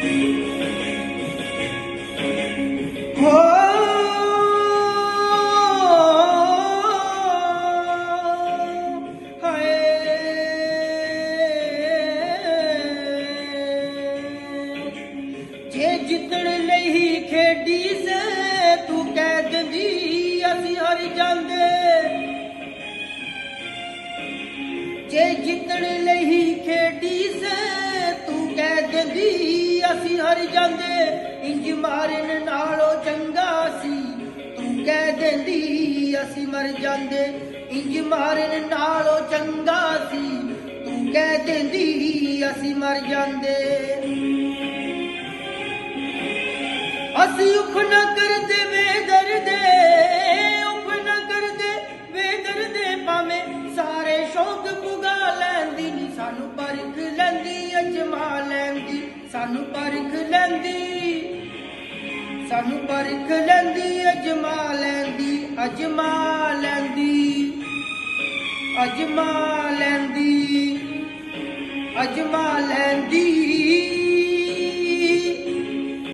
ਜੇ ਜਿੱਤਣ ਲਈ ਖੇਡੀ ਸੇ ਤੂੰ ਕਹਿ ਦਿੰਦੀ, ਅਸੀਂ ਹਰ ਜਾਂਦੇ। ਜੇ ਜਿੱਤਣ ਲਈ ਖੇਡੀ ਸੇ ਤੂੰ ਕਹਿ ਦਿੰਦੀ ਅਸੀਂ ਹਰ ਜਾਂਦੇ, ਇੰਜ ਮਾਰਨ ਨਾਲੋਂ ਚੰਗਾ ਸੀ। ਤੂੰ ਕਹਿ ਦਿੰਦੀ, ਅਸੀਂ ਮਰ ਜਾਂਦੇ, ਇੰਜ ਮਾਰਨ ਨਾਲੋਂ ਚੰਗਾ ਸੀ। ਤੂੰ ਕਹਿ ਦਿੰਦੀ, ਅਸੀਂ ਮਰ ਜਾਂਦੇ। ਅਸੀਂ ਉਖ ਨਾ ਕਰਦੇ ਲੈਂਦੀ ਲੈਂਦੀ, ਸਾਨੂੰ ਪਰਖ ਲੈਂਦੀ। ਸਾਨੂੰ ਪਰਖ ਲੈਂਦੀ ਅਜਮਾ ਲੈਂਦੀ ਅਜਮਾ ਲੈਂਦੀ। ਅਜਮਾ ਲੈਂਦੀ ਅਜਮਾ ਲੈਂਦੀ।